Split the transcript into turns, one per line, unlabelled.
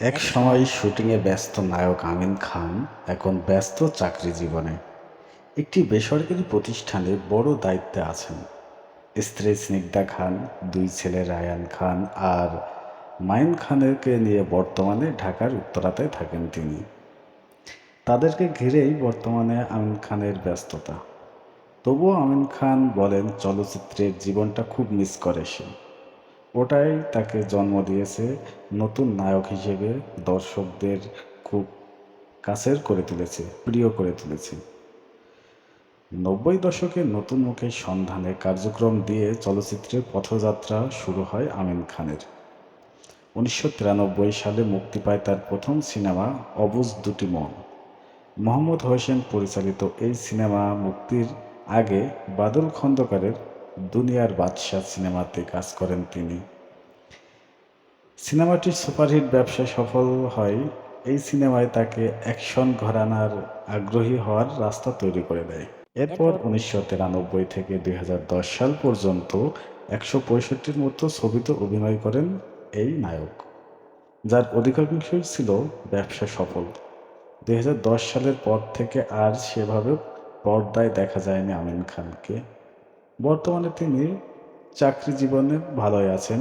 এক সময় শুটিংয়ে ব্যস্ত নায়ক আমিন খান এখন ব্যস্ত চাকরি জীবনে। একটি বেসরকারি প্রতিষ্ঠানে বড় দায়িত্বে আছেন। স্ত্রী স্নিগ্ধা খান, দুই ছেলে রায়ান খান আর মাইন খানকে নিয়ে বর্তমানে ঢাকার উত্তরাতে থাকেন তিনি। তাদেরকে ঘিরেই বর্তমানে আমিন খানের ব্যস্ততা। তবুও আমিন খান বলেন, চলচ্চিত্রের জীবনটা খুব মিস করে সে। ওটাই তাকে জন্ম দিয়েছে নতুন নায়ক হিসেবে দর্শকদের খুব কাছের করে তুলেছে, প্রিয় করে তুলেছে। নব্বই দশকে নতুন মুখের সন্ধানে কার্যক্রম দিয়ে চলচ্চিত্রের পথযাত্রা শুরু হয় আমিন খানের। উনিশশো তিরানব্বই সালে মুক্তি পায় তার প্রথম সিনেমা, অবুজ দুটি মন। মোহাম্মদ হোসেন পরিচালিত এই সিনেমা মুক্তির আগে বাদল খন্দকারের দুনিয়ার বাদশাহ সিনেমাতে কাজ করেন তিনি। সিনেমাটি সুপারহিট ব্যবসায় সফল হয় এই সিনেমায় তাকে অ্যাকশন ঘরানার আগ্রহী হওয়ার রাস্তা তৈরি করে দেয়। এরপর উনিশশো তিরানব্বই থেকে দুই সাল পর্যন্ত একশো পঁয়ষট্টির মতো ছবিতে অভিনয় করেন এই নায়ক যার অধিকাংশই ছিল ব্যবসা সফল। দুই হাজার দশ সালের পর থেকে আর সেভাবে পর্দায় দেখা যায়নি আমিন খানকে। বর্তমানে তিনি চাকরি জীবনে ভালোই আছেন।